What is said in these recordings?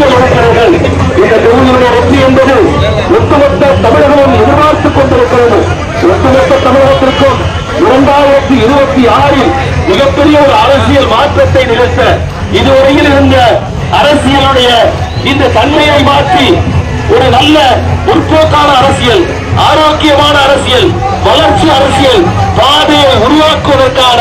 அரசியல் இருக்கிறார்கள் இந்த தொகுதியுடைய வெற்றி என்பது ஒட்டுமொத்த தமிழகமும் எதிர்பார்த்துக் கொண்டிருக்கிறது. ஒட்டுமொத்த தமிழகத்திற்கும் இரண்டாயிரத்தி இருபத்தி ஆறில் மிகப்பெரிய ஒரு அரசியல் மாற்றத்தை நிகழ்த்த இதுவரையில் இருந்த அரசியலுடைய இந்த தன்மையை மாற்றி ஒரு நல்ல முற்போக்கான அரசியல் ஆரோக்கியமான அரசியல் வளர்ச்சி அரசியல் பாதையை உருவாக்குவதற்கான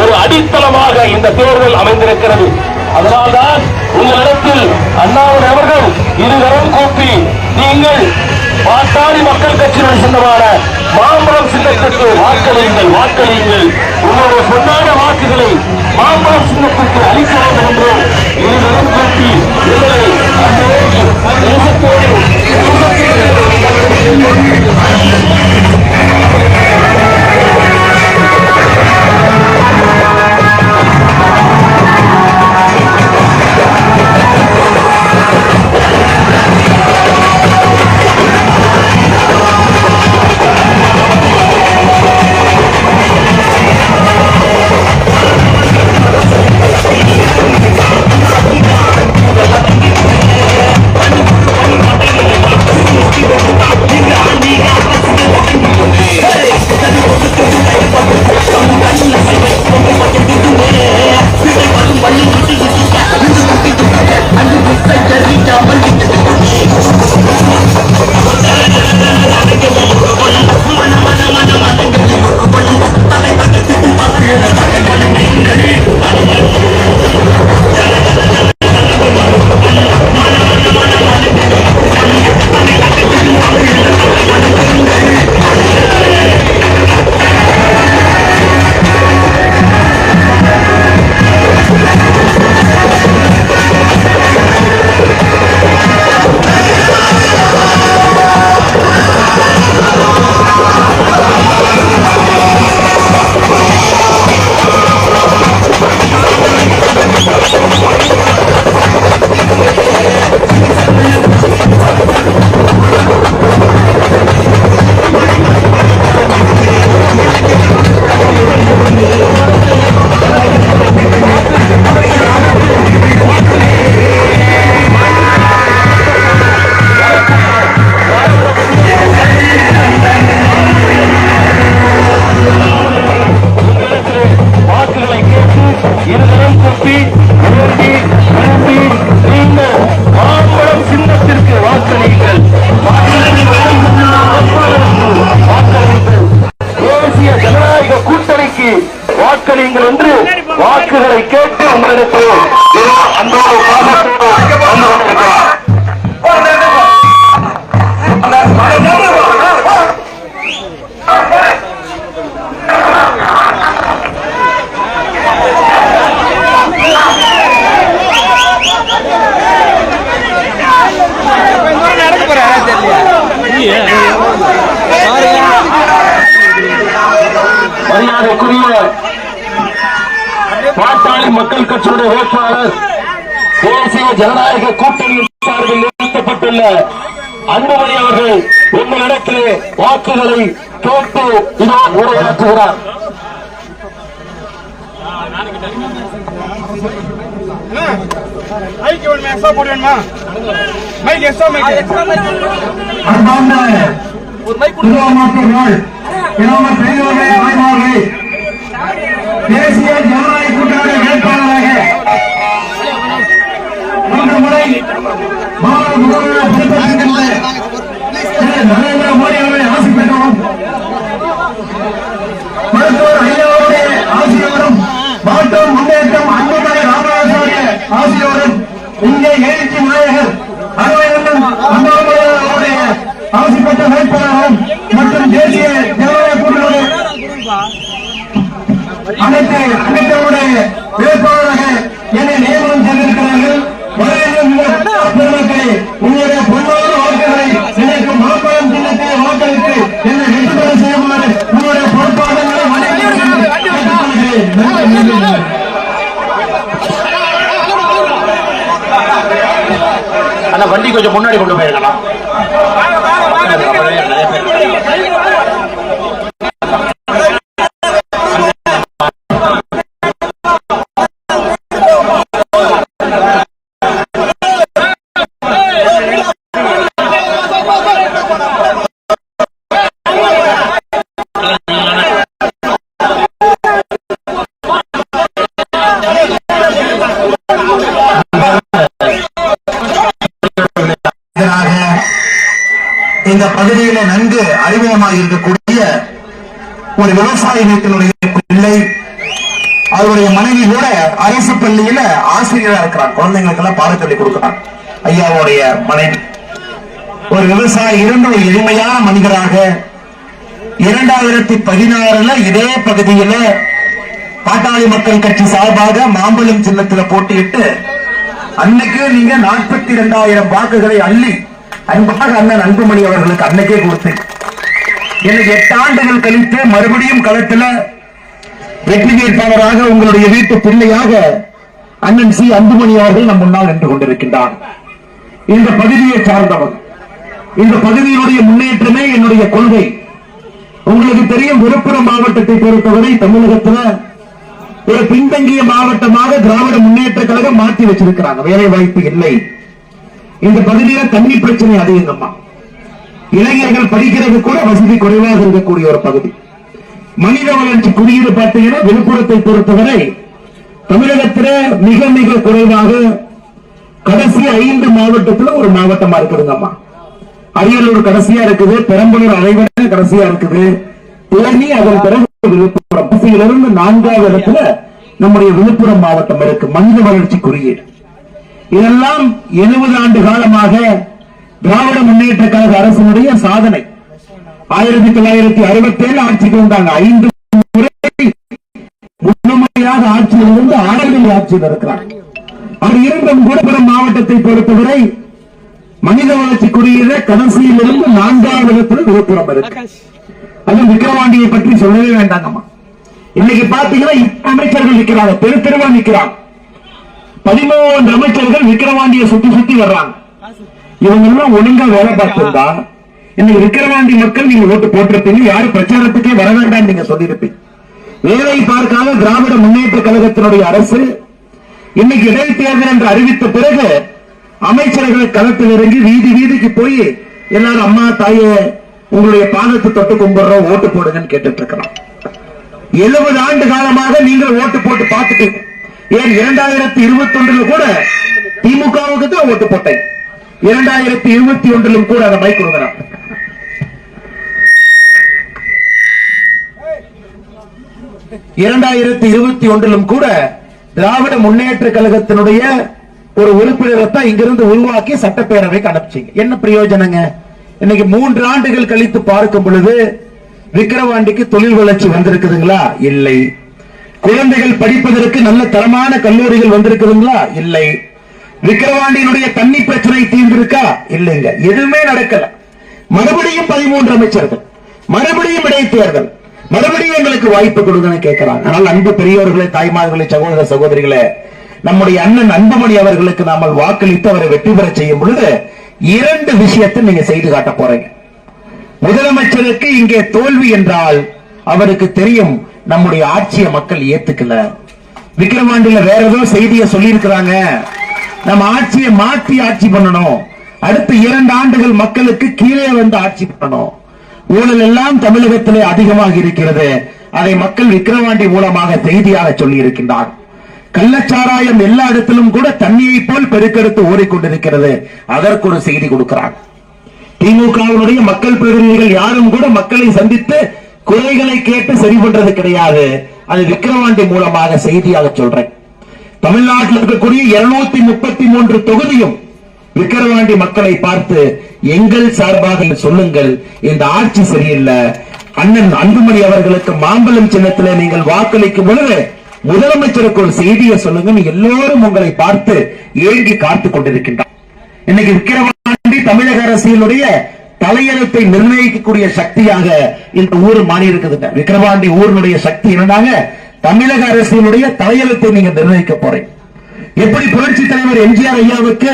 ஒரு அடித்தளமாக இந்த தேர்தல் அமைந்திருக்கிறது. அதனால்தான் உங்களிடத்தில் அண்ணாவின் அவர்கள் இருகரம் கூப்பி நீங்கள் பாட்டாளி மக்கள் கட்சியினுடைய சொந்தமான மாம்பழம் சின்னத்திற்கு வாக்களியுங்கள் வாக்களியுங்கள். உங்களுடைய சொன்னான வாக்குகளை மாம்பழம் சின்னத்திற்கு அளிக்க வேண்டும் என்று இருவரும் கூப்பி வாக்களியுங்கள். வாக்களியுங்கள் தேசிய ஜனநாயக கூட்டணிக்கு வாக்களியுங்கள் என்று வாக்குகளை கேட்டு உங்களுக்கு அன்போடு வேட்பாளர் தேசிய ஜனநாயக கூட்டணியின் சார்பில் நிறுத்தப்பட்டுள்ள அன்புமணி அவர்கள் உங்களிடத்திலே வாக்குகளை கேட்டு இதோ உரையாற்றுகிறார் தேசிய ஜனநாயக கூட்டணி வேட்பாளராக மூன்று முறை பாரத முதல்வர் பொறுப்பேற்றிருக்கின்ற திரு நரேந்திர மோடி அவர்களை ஆசி பெற்றோம் மருத்துவர் ஐயாவுடைய ஆசியோடும் மாற்றம் முன்னேற்றம் அன்புமணி ராமராஜனுடைய ஆசியோடும் இங்கே எழுச்சி நாயகர் அரவையண்ணன் அண்ணாமலை அவருடைய ஆசி பெற்ற வேட்பாளரும் மற்றும் தேசிய கூட்டணி அனைத்து அனைத்தவருடைய அந்த வண்டி கொஞ்சம் முன்னாடி கொண்டு போயிருக்கலாம் இந்த பகுதியில நன்கு அறிமுகமாக இருக்கக்கூடிய ஒரு விவசாய வீட்டினுடைய பிள்ளை அவருடைய மனைவி கூட அரசு பள்ளியில ஆசிரியரா இருக்கிறார். குழந்தைங்களுக்கு எல்லாம் பாடம் சொல்லி கொடுக்கிறார். ஐயாவுடைய மனைவி. ஒரு விவசாயி இருந்த ஒரு எளிமையான மனிதராக இரண்டாயிரத்தி பதினாறுல இதே பகுதியில பாட்டாளி மக்கள் கட்சி சார்பாக மாம்பழம் சின்னத்துல போட்டியிட்டு அன்னைக்கு நீங்க நாற்பத்தி இரண்டாயிரம் வாக்குகளை அள்ளி அன்பாக அண்ணன் அன்புமணி அவர்களுக்கு அன்னைக்கே கொடுத்து எனக்கு எட்டு ஆண்டுகள் கழித்து மறுபடியும் களத்துல வெற்றி வேட்பாளராக உங்களுடைய வீட்டு பிள்ளையாக அண்ணன் சி அன்புமணி அவர்கள் நம் முன்னால் நின்று கொண்டிருக்கின்றார். இந்த பகுதியை சார்ந்தவர் இந்த பகுதியினுடைய முன்னேற்றமே என்னுடைய கொள்கை. உங்களுக்கு தெரியும் விழுப்புரம் மாவட்டத்தை பொறுத்தவரை தமிழகத்துல ஒரு பின்தங்கிய மாவட்டமாக திராவிட முன்னேற்ற கழகம் மாற்றி வச்சிருக்கிறாங்க. வேலை வாய்ப்பு இல்லை. இந்த பகுதியில தண்ணி பிரச்சனை அதிகங்கம்மா. இளைஞர்கள் படிக்கிறது கூட வசதி குறைவாக இருக்கக்கூடிய ஒரு பகுதி. மனித வளர்ச்சி குறியீடு பார்த்தீங்கன்னா விழுப்புரத்தை பொறுத்தவரை தமிழகத்தில மிக மிக குறைவாக கடைசி ஐந்து மாவட்டத்துல ஒரு மாவட்டமா இருக்குதுங்கம்மா. அரியலூர் கடைசியா இருக்குது பெரம்பலூர் அதைவிட கடைசியா இருக்குது. தேனி அதன் பிறகு விழுப்புரம். நான்காவது இடத்துல நம்முடைய விழுப்புரம் மாவட்டம் இருக்கு மனித வளர்ச்சி குறியீடு. இதெல்லாம் எழுபது ஆண்டு காலமாக திராவிட முன்னேற்ற கழக அரசினுடைய சாதனை. ஆயிரத்தி தொள்ளாயிரத்தி அறுபத்தி ஏழு ஆட்சிக்கு வந்தாங்க ஐந்து முறை முழுமையாக ஆட்சியில் இருந்து ஆறுதல் ஆட்சியில் இருக்கிறார். அவர் இருந்தும் விழுப்புரம் மாவட்டத்தை பொறுத்தவரை மனித வளர்ச்சி குறியீடு கடைசியிலிருந்து நான்காவது இடத்துல விழுப்புரம் இருக்கு. அது விக்கிரவாண்டியை பற்றி சொல்லவே வேண்டாங்கம்மா. இன்னைக்கு பாத்தீங்கன்னா இப்ப அமைச்சர்கள் நிக்கிறாங்க தெரு தெருவா நிக்கிறாங்க. பதிமூன்று அமைச்சர்கள் விக்கிரவாண்டியை சுத்தி சுத்தி வர்றாங்க. இவங்க எல்லாம் ஒழுங்கா வேலை பார்த்திருந்தா இன்னைக்கு விக்கிரவாண்டி மக்கள் நீங்க ஓட்டு போட்டிருப்பீங்க யாரும் பிரச்சாரத்துக்கே வர வேண்டாம் நீங்க சொல்லியிருப்பீங்க. வேலை பார்க்காத திராவிட முன்னேற்ற கழகத்தினுடைய அரசு இன்னைக்கு இடைத்தேர்தல் என்று அறிவித்த பிறகு அமைச்சர்கள் களத்தில் இறங்கி வீதி வீதிக்கு போய் எல்லாரும் அம்மா தாயே உங்களுடைய பாதத்தை தொட்டு கும்பிடுறோம் ஓட்டு போடுங்கன்னு கேட்டுட்டு இருக்கிறோம். எழுபது ஆண்டு காலமாக நீங்கள் ஓட்டு போட்டு பார்த்துட்டீங்க. ஏன் இரண்டாயிரத்தி இருபத்தி ஒன்றுல கூட திமுகவுக்கு தான் ஓட்டு போட்டேன். இரண்டாயிரத்தி இருபத்தி ஒன்றிலும் கூட அதை மைக் கொடுக்கிறான் இரண்டாயிரத்தி இருபத்தி ஒன்றிலும் கூட திராவிட முன்னேற்ற கழகத்தினுடைய ஒரு உறுப்பினரை தான் இங்கிருந்து உருவாக்கி சட்டப்பேரவைக்கு அனுப்பிச்சீங்க. என்ன பிரயோஜனங்க? இன்னைக்கு மூன்று ஆண்டுகள் கழித்து பார்க்கும் பொழுது விக்கிரவாண்டிக்கு தொழில் வளர்ச்சி வந்திருக்குதுங்களா? இல்லை. குழந்தைகள் படிப்பதற்கு நல்ல தரமான கல்லூரிகள் வந்திருக்குதுங்களா இல்லை. விக்கிரவாண்டியினுடைய தண்ணி பிரச்சனை தீர்ந்திருக்கா? இல்லைங்க. எதுவுமே நடக்கல. மறுபடியும் பதிமூன்று அமைச்சர்கள் மறுபடியும் இடைத்தேர்தல். மறுபடியும் எங்களுக்கு வாய்ப்பு கொடுங்கன்னு கேட்கிறாங்க. ஆனால் அன்பு பெரியவர்களே தாய்மார்களே சகோதர சகோதரிகளே நம்முடைய அண்ணன் அன்புமணி அவர்களுக்கு நாமல் வாக்களித்து அவரை வெற்றி பெற செய்யும் பொழுது இரண்டு விஷயத்தை நீங்க செய்து காட்ட போறீங்க. முதலமைச்சருக்கு இங்கே தோல்வி என்றால் அவருக்கு தெரியும் நம்முடைய ஆட்சியை மக்கள் ஏத்துக்கல. விக்கிரவாண்டில வேற ஏதோ செய்தியை சொல்லி இருக்கிறாங்க நம்ம ஆட்சியை மாற்றி ஆட்சி பண்ணணும். அடுத்த இரண்டு ஆண்டுகள் மக்களுக்கு கீழே வந்து ஆட்சி பண்ணணும். ஊழல் எல்லாம் தமிழகத்திலே அதிகமாக இருக்கிறது. அதை மக்கள் விக்கிரவாண்டி மூலமாக செய்தியாக சொல்லி இருக்கின்றார் கள்ளச்சாராயம் எல்லா இடத்திலும் கூட தண்ணியை போல் பெருக்கெடுத்து ஓடிக்கொண்டிருக்கிறது. அதற்கு ஒரு செய்தி கொடுக்கிறார். திமுகவினுடைய மக்கள் பிரதிநிதிகள் யாரும் கூட மக்களை சந்தித்து குறைகளை கேட்டு சரி பண்றது கிடையாது. அது விக்கிரவாண்டி மூலமாக செய்தியாக சொல்றேன். தமிழ்நாட்டில் இருக்கக்கூடிய இருநூத்தி முப்பத்தி மூன்று தொகுதியும் விக்கிரவாண்டி மக்களை பார்த்து எங்கள் சார்பாக சொல்லுங்கள். இந்த ஆட்சி சரியில்லை. அண்ணன் அன்புமணி அவர்களுக்கு மாம்பழம் சின்னத்துல நீங்கள் வாக்களிக்கும் பொழுது முதலமைச்சருக்கு ஒரு செய்தியை சொல்லுங்க எல்லோரும் உங்களை பார்த்து ஏங்கி காத்துக் கொண்டிருக்கின்றார் இன்னைக்கு விக்கிரவாண்டி தமிழக அரசியலுடைய தலையெழுத்தை நிர்ணயிக்கக்கூடிய சக்தியாக இந்த ஊர் மாறி இருக்குதுங்க விக்கிரவாண்டி ஊரினுடைய சக்தி என்னன்னாங்க? தமிழக அரசினுடைய தலையெழுத்தை நீங்க நிர்ணயிக்க போறீங்க. எப்படி புரட்சி தலைவர் எம்ஜிஆர் ஐயாவுக்கு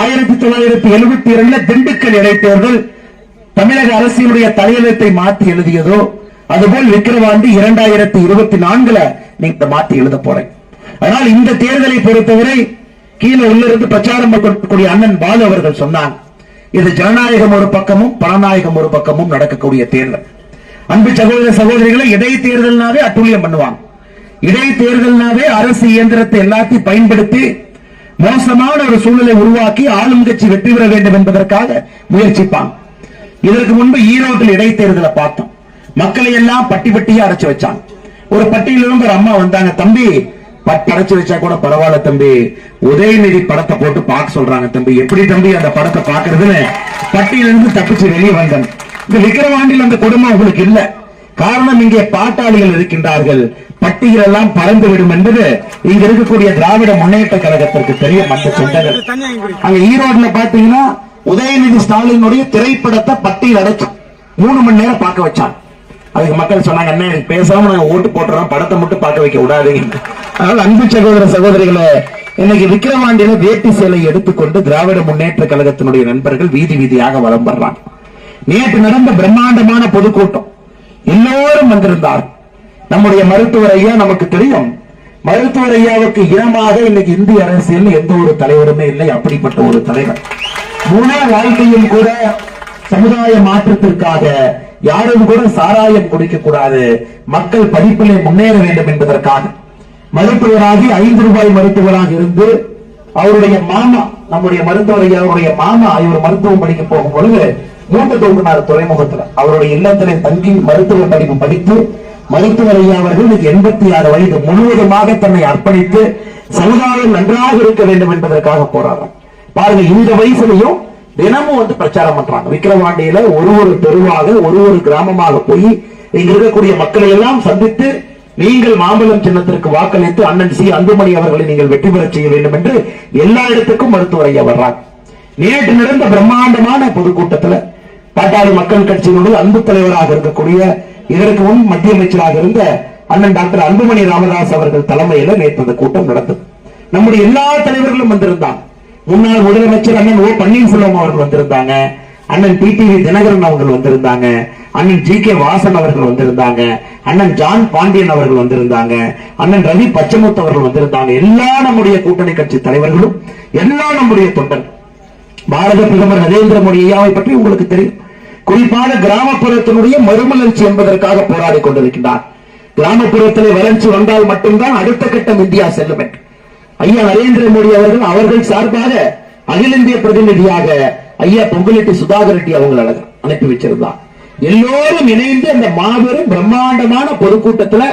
ஆயிரத்தி தொள்ளாயிரத்தி எழுபத்தி இரண்டுல திண்டுக்கல் இடைத்தேர்தல் தமிழக அரசியலுடைய தலையெழுத்தை மாற்றி எழுதியதோ அதுபோல் விக்கிரவாண்டி இரண்டாயிரத்தி இருபத்தி நான்குல நீங்க மாற்றி எழுத போறேன். அதனால் இந்த தேர்தலை பொறுத்தவரை கீழே உள்ளிருந்து பிரச்சாரம் பண்ணக்கூடிய அண்ணன் பாலு அவர்கள் சொன்னான் இது ஜனநாயகம் ஒரு பக்கமும் பணநாயகம் ஒரு பக்கமும் நடக்கக்கூடிய தேர்தல். அன்பு சகோதர சகோதரிகளை இடைத்தேர்தல்னாவே அட்டூழியம் பண்ணுவாங்க. இடைத்தேர்தல்னாவே அரசு இயந்திரத்தை எல்லாத்தையும் பயன்படுத்தி மோசமான ஒரு சூழலை உருவாக்கி ஆளும் கட்சி வெற்றி பெற வேண்டும் என்பதற்காக முயற்சிப்பாங்க. இதற்கு முன்பு ஈரோட்டில் இடைத்தேர்தலை பார்த்தோம். மக்களை எல்லாம் பட்டி பட்டியா அரைச்சு வச்சாங்க. ஒரு பட்டியிலிருந்து ஒரு அம்மா வந்தாங்க தம்பி பட்டி அரைச்சு வச்சா கூட பரவாயில்ல தம்பி. உதயநிதி படத்தை போட்டு பார்க்க சொல்றாங்க தம்பி. எப்படி தம்பி அந்த படத்தை பாக்குறதுன்னு பட்டியல இருந்து தப்பிச்சு வெளியே வந்தேன். இந்த விக்கிரவாண்டியில் அந்த கொடுமை உங்களுக்கு இல்ல. காரணம் இங்கே பாட்டாளிகள் இருக்கின்றார்கள். பட்டியல் எல்லாம் பறந்து விடும் என்பது இங்க இருக்கக்கூடிய திராவிட முன்னேற்ற கழகத்திற்கு தெரியும் அந்த சிந்தனை. அங்க ஈரோடுல பாத்தீங்கன்னா உதயநிதி ஸ்டாலினுடைய திரைப்படத்தை பட்டியல் அடைச்சு மூணு மணி நேரம் பார்க்க வச்சான். அதுக்கு மக்கள் சொன்னாங்க என்ன பேசாம நாங்க ஓட்டு போட்டுறோம் படத்தை மட்டும் பார்க்க வைக்க விடாதீங்க. அதனால அன்பு சகோதர சகோதரிகளை இன்னைக்கு விக்கிரவாண்டியில வேட்டி சேலை எடுத்துக்கொண்டு திராவிட முன்னேற்ற கழகத்தினுடைய நண்பர்கள் வீதி வீதியாக வலம் வர்றாங்க. நேற்று நடந்த பிரம்மாண்டமான பொதுக்கூட்டம். எல்லோரும் வந்திருந்தார். நம்முடைய மருத்துவர் ஐயா நமக்கு தெரியும். மருத்துவர் ஐயாவுக்கு இனமாக இன்னைக்கு இந்திய அரசியல் எந்த ஒரு தலைவருமே இல்லை அப்படிப்பட்ட ஒரு தலைவர். முழு வாழ்க்கையும் கூட சமுதாய மாற்றத்திற்காக யாரும் கூட சாராயம் குடிக்க கூடாது மக்கள் படிப்பிலே முன்னேற வேண்டும் என்பதற்காக. மருத்துவராகி ஐந்து ரூபாய் மருத்துவராக இருந்து அவருடைய மாமா நம்முடைய மருத்துவர் அவருடைய மாமா இவர் மருத்துவம் படிக்க போகும் பொழுது மூன்று தூக்குனார் துறைமுகத்துல அவருடைய இல்லத்திலே தங்கி மருத்துவ படிப்பு படித்து மருத்துவர் ஐயா அவர்கள் எண்பத்தி ஆறு வயது முழுவதுமாக தன்னை அர்ப்பணித்து சமுதாயம் நன்றாக இருக்க வேண்டும் என்பதற்காக போராடுறார். பாருங்க இந்த வயசுலயும் தினமும் வந்து பிரச்சாரம் பண்றாங்க. விக்கிரவாண்டியில ஒரு ஒரு தெருவாக ஒரு ஒரு கிராமமாக போய் இங்க இருக்கக்கூடிய மக்களை எல்லாம் சந்தித்து நீங்கள் மாம்பழம் சின்னத்திற்கு வாக்களித்து அண்ணன் சி அன்புமணி அவர்களை நீங்கள் வெற்றி பெறச் செய்ய வேண்டும் என்று எல்லா இடத்துக்கும் மருத்துவர் ஐயா வர்றாங்க. நேற்று நடந்த பிரம்மாண்டமான பொதுக்கூட்டத்தில் பாட்டாளி மக்கள் கட்சியினுடைய அன்பு தலைவராக இருக்கக்கூடிய இதற்கு முன் மத்திய அமைச்சராக இருந்த அண்ணன் டாக்டர் அன்புமணி ராமதாஸ் அவர்கள் தலைமையில நேற்று அந்த கூட்டம் நடந்தது. நம்முடைய எல்லா தலைவர்களும் வந்திருந்தாங்க. முன்னாள் முதலமைச்சர் அண்ணன் ஓ பன்னீர்செல்வம் அவர்கள் வந்திருந்தாங்க. அண்ணன் டிடிவி தினகரன் அவர்கள் வந்திருந்தாங்க. அண்ணன் ஜி. கே. வாசன் அவர்கள் வந்திருந்தாங்க. அண்ணன் ஜான் பாண்டியன் அவர்கள் வந்திருந்தாங்க. அண்ணன் ரவி பச்சமுத்து அவர்கள் வந்திருந்தாங்க. எல்லா நம்முடைய கூட்டணி கட்சி தலைவர்களும் எல்லா நம்முடைய தொண்டர்கள் பாரத பிரதமர் நரேந்திர மோடி ஐயாவை பற்றி உங்களுக்கு தெரியும். குறிப்பாக கிராமப்புறத்தினுடைய மறுமலர்ச்சி என்பதற்காக போராடி கொண்டிருக்கின்றார். கிராமப்புறத்திலே வளர்ச்சி வந்தால் மட்டும்தான் அடுத்த கட்டம் இந்தியா செல்லும் என்று. ஐயா நரேந்திர மோடி அவர்கள் அவர்கள் சார்பாக அகில இந்திய பிரதிநிதியாக ஐயா பொங்கலெட்டி சுதாகர் ரெட்டி அவங்களை அனுப்பி வச்சிருந்தார். எல்லோரும் இணைந்து அந்த மாபெரும் பிரம்மாண்டமான பொதுக்கூட்டத்துல